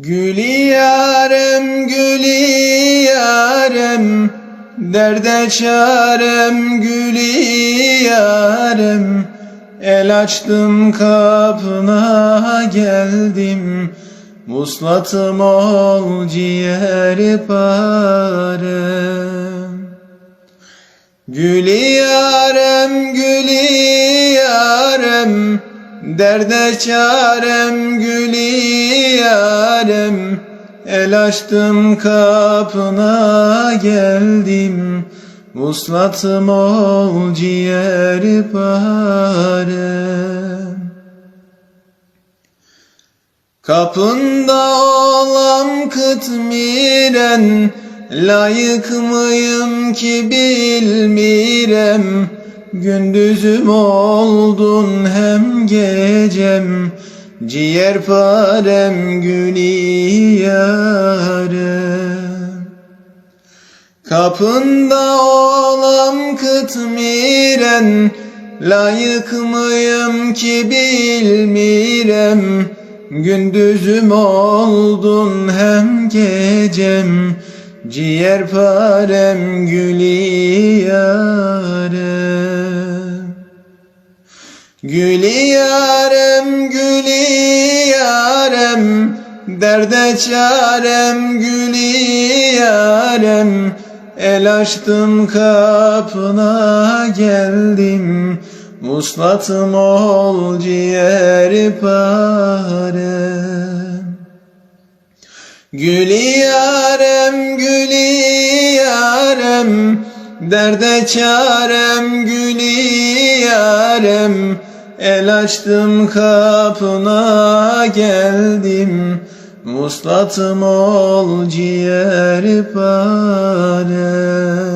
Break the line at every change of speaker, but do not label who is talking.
Gülü yarem, gülü yarem, derde çarem, gülü yarem. El açtım kapına geldim, muslatım ol ciğer parem. Gülü yarem, gülü yarem, derde çarem, gülü yarem. El açtım kapına geldim, muslatım ol ciğer parem. Kapında olam kıtmiren Layık mıyım ki bilmirem Gündüzüm oldun hem gecem Ciğer parem gülü yarem Kapında olam kıtmiren Layık mıyım ki bilmirem. Gündüzüm oldun hem gecem Ciğer parem gülü yarem Gülü yarem gülü yarem Derde çarem gülü yarem El açtım kapına geldim. Muslatım ol ciğer parem. Gülü yarem gülü yarem Derde çarem gülü yarem. El açtım kapına geldim. Muslatım ol ciğer parem